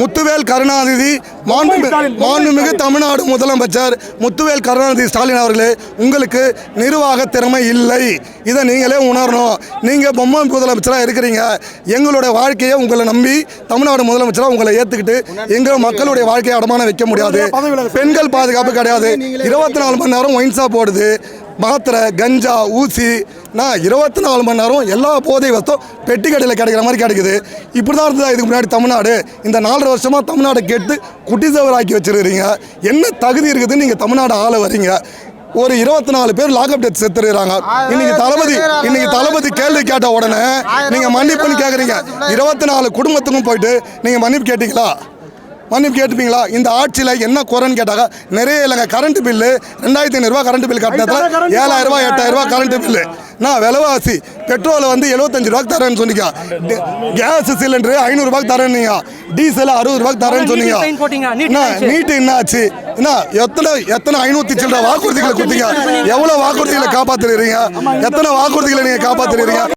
முத்துவேல் கருணாநிதி மாண்புமிகு தமிழ்நாடு முதலமைச்சர் முத்துவேல் கருணாநிதி ஸ்டாலின் அவர்களே உங்களுக்கு நிர்வாக திறமை இல்லை. இதை நீங்களே உணரணும். நீங்கள் பொம்மை முதலமைச்சராக இருக்கிறீங்க. எங்களுடைய வாழ்க்கையை உங்களை நம்பி தமிழ்நாடு முதலமைச்சராக உங்களை ஏற்றுக்கிட்டு எங்கள் மக்களுடைய வாழ்க்கையை அடமான வைக்க முடியாது. பெண்கள் பாதுகாப்பு கிடையாது. இருபத்தி நாலு மணி நேரம் ஒயின் ஷாப் ஓடுது. மாத்திரை கஞ்சா ஊசி நான் இருபத்தி நாலு மணி நேரம் எல்லா போதை வஸ்தும் பெட்டி கடையில் கிடைக்கிற மாதிரி கிடைக்குது. இப்படி தான் இருந்ததா இதுக்கு முன்னாடி தமிழ்நாடு. இந்த நாலரை வருஷமாக தமிழ்நாடு கெட்டு குட்டிசவராக்கி வச்சிருக்கிறீங்க. என்ன தகுதி இருக்குதுன்னு நீங்கள் தமிழ்நாடு ஆள வரீங்க. ஒரு இருபத்தி நாலு பேர் லாக்அப் டெத் செத்துருக்காங்க இன்னைக்கு தளபதி இன்னைக்கு தளபதி கேள்வி கேட்ட உடனே நீங்க மன்னிப்புன்னு கேக்குறீங்க. இருபத்தி நாலு குடும்பத்துக்கும் போயிட்டு நீங்க மன்னிப்பு கேட்டீங்களா? மன்னிப்பு கேட்டுப்பீங்களா? இந்த ஆட்சியில் என்ன குறைன்னு கேட்டாங்க நிறைய இல்லைங்க. கரண்ட் பில்லு ரெண்டாயிரத்தி ஐநூறுரூவா கரண்ட் பில் கட்டினதுல ஏழாயிரம் ரூபாய் எட்டாயிரம் ரூபாய் கரண்ட் பில்லு நான் விலைவாசி பெட்ரோல் வந்து எழுபத்தஞ்சு ரூபாய்க்கு தரேன்னு சொன்னீங்க கேஸ் சிலிண்டரு ஐநூறுரூபாய்க்கு தரேன்னீங்க டீசல் அறுபது ரூபாய்க்கு தரேன்னு சொன்னீங்க நீட்டு என்ன, ஆச்சு. என்ன எத்தனை எத்தனை ஐநூத்தி சில்லற வாக்குறுதிகளை கொடுத்தீங்க? எவ்வளவு வாக்குறுதிகளை காப்பாத்துறீங்க? எத்தனை வாக்குறுதிகளை நீங்க காப்பாத்துறீங்க?